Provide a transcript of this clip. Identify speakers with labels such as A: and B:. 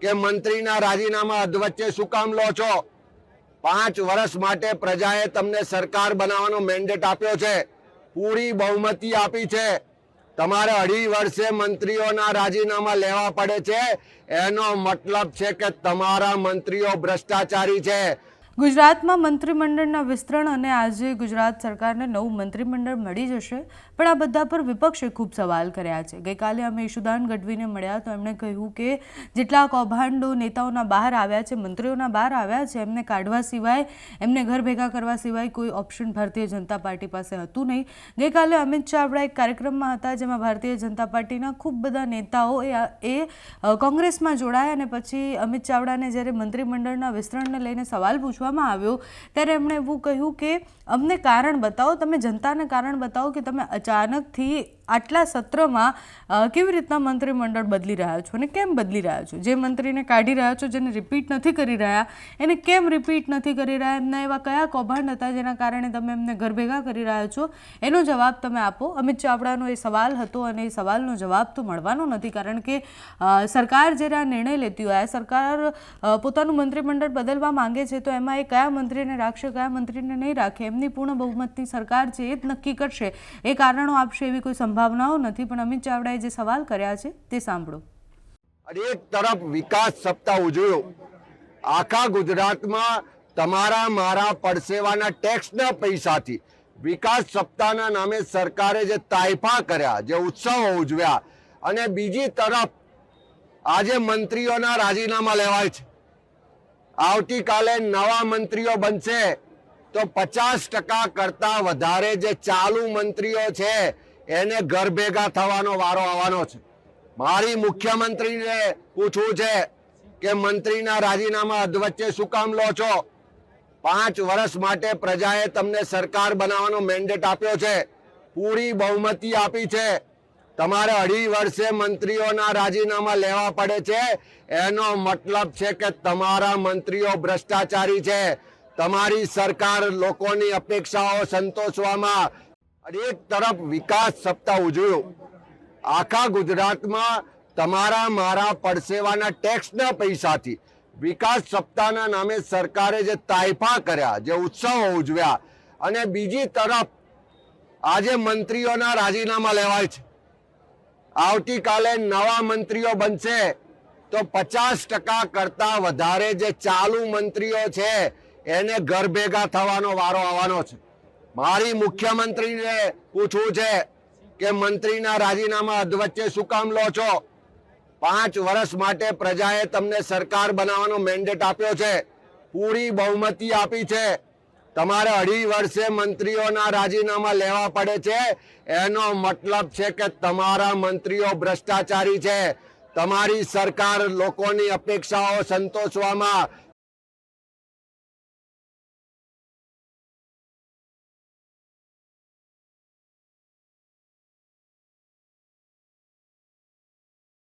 A: કે મંત્રીના રાજીનામા અધવચ્ચે શું કામ લો છો? પાંચ વર્ષ માટે પ્રજાએ તમને સરકાર બનાવવાનો મેન્ડેટ આપ્યો છે. પૂરી બહુમતી આપી છે. તમારે અઢી વર્ષે મંત્રીઓના રાજીનામા લેવા પડે છે. એનો મતલબ છે કે તમારા મંત્રીઓ ભ્રષ્ટાચારી છે.
B: ગુજરાતમાં મંત્રીમંડળના વિસ્તરણ અને આજે ગુજરાત સરકારને નવું મંત્રીમંડળ મળી જશે, પણ આ બધા પર વિપક્ષે ખૂબ સવાલ કર્યા છે. ગઈકાલે અમે ઈશુદાન ગઢવીને મળ્યા તો એમણે કહ્યું કે જેટલા કૌભાંડો નેતાઓના બહાર આવ્યા છે, મંત્રીઓના બહાર આવ્યા છે, એમને કાઢવા સિવાય, એમને ઘર ભેગા કરવા સિવાય કોઈ ઓપ્શન ભારતીય જનતા પાર્ટી પાસે હતું નહીં. ગઈકાલે અમિત ચાવડા એક કાર્યક્રમમાં હતા જેમાં ભારતીય જનતા પાર્ટીના ખૂબ બધા નેતાઓ એ કોંગ્રેસમાં જોડાયા અને પછી અમિત ચાવડાને જ્યારે મંત્રીમંડળના વિસ્તરણને લઈને સવાલ પૂછવામાં આવ્યો, ત્યારે એમણે એવું કહ્યું કે, અમને કારણ બતાવો, તમે જનતાને કારણ બતાવો કે તમે અચાનકથી આટલા સત્રમાં કેવી રીતના મંત્રીમંડળ બદલી રહ્યા છો અને કેમ બદલી રહ્યા છો? જે મંત્રીને કાઢી રહ્યા છો, જેને રિપીટ નથી કરી રહ્યા, એને કેમ રિપીટ નથી કરી રહ્યા, એમના એવા કયા કૌભાંડ હતા જેના કારણે તમે એમને ઘર ભેગા કરી રહ્યા છો? એનો જવાબ તમે આપો. અમિત ચાવડાનો એ સવાલ હતો અને એ સવાલનો જવાબ તો મળવાનો નથી, કારણ કે સરકાર જ્યારે આ નિર્ણય લેતી હોય સરકાર પોતાનું મંત્રીમંડળ બદલવા માંગે છે, તો એમાં એ કયા મંત્રીને રાખશે, કયા મંત્રીને નહીં રાખે, એમની પૂર્ણ બહુમતની સરકાર છે એ જ નક્કી કરશે. એ કારણો આપશે એવી કોઈ સંભાવનાઓ નથી, પણ અમિત ચાવડાએ જે સવાલ કર્યા છે તે સાંભળો.
A: એક તરફ વિકાસ સપ્તાહ ઉજવ્યો. આખા ગુજરાતમાં તમારા, મારા પડસેવાના ટેક્સના પૈસાથી. વિકાસ સપ્તાહના નામે સરકારે જે તાઇફા કર્યા, જે ઉત્સવો ઉજવ્યા. અને બીજી તરફ આજે મંત્રીઓના રાજીનામા લેવાય છે. આવતીકાલે નવા મંત્રીઓ બનશે. તો પચાસ ટકા કરતા વધારે જે ચાલુ મંત્રીઓ છે, એને ઘર ભેગા થવાનો વારો આવવાનો છે. મારી મુખ્યમંત્રીને પૂછવું છે કે મંત્રીના રાજીનામા અધવચ્ચે શું કામ લો છો? પાંચ વર્ષ માટે પ્રજાએ તમને સરકાર બનાવવાનો મેન્ડેટ આપ્યો છે. પૂરી બહુમતી આપી છે. તમારે અઢી વર્ષે મંત્રીઓના રાજીનામા લેવા પડે છે. એનો મતલબ છે કે તમારા મંત્રીઓ ભ્રષ્ટાચારી છે. તમારી સરકાર લોકોની અપેક્ષાઓ સંતોષવામાં અનેક તરફ વિકાસ સપ્તાહ ઉજવ્યો. આખા ગુજરાતમાં તમારા મારા પડસેવાના ટેક્સના પૈસાથી વિકાસ સપ્તાહના નામે સરકારે જે તાઇફા કર્યા, જે ઉત્સવો ઉજવ્યા અને બીજી તરફ આજે મંત્રીઓના રાજીનામા લેવાય છે. આવતીકાલે નવા મંત્રીઓ બનશે. તો પચાસ ટકા કરતા વધારે જે ચાલુ મંત્રીઓ છે, એને ઘર ભેગા થવાનો વારો આવવાનો છે. મારી મુખ્યમંત્રીને પૂછવું છે કે મંત્રીના રાજીનામા અધવચ્ચે શું કામ લો છો? પાંચ વર્ષ માટે પ્રજાએ તમને સરકાર બનાવવાનો મેન્ડેટ આપ્યો છે. પૂરી બહુમતી આપી છે. તમારે અઢી વર્ષે મંત્રીઓના રાજીનામા લેવા પડે છે. એનો મતલબ છે કે તમારા મંત્રીઓ ભ્રષ્ટાચારી છે. તમારી સરકાર લોકોની અપેક્ષાઓ સંતોષવામાં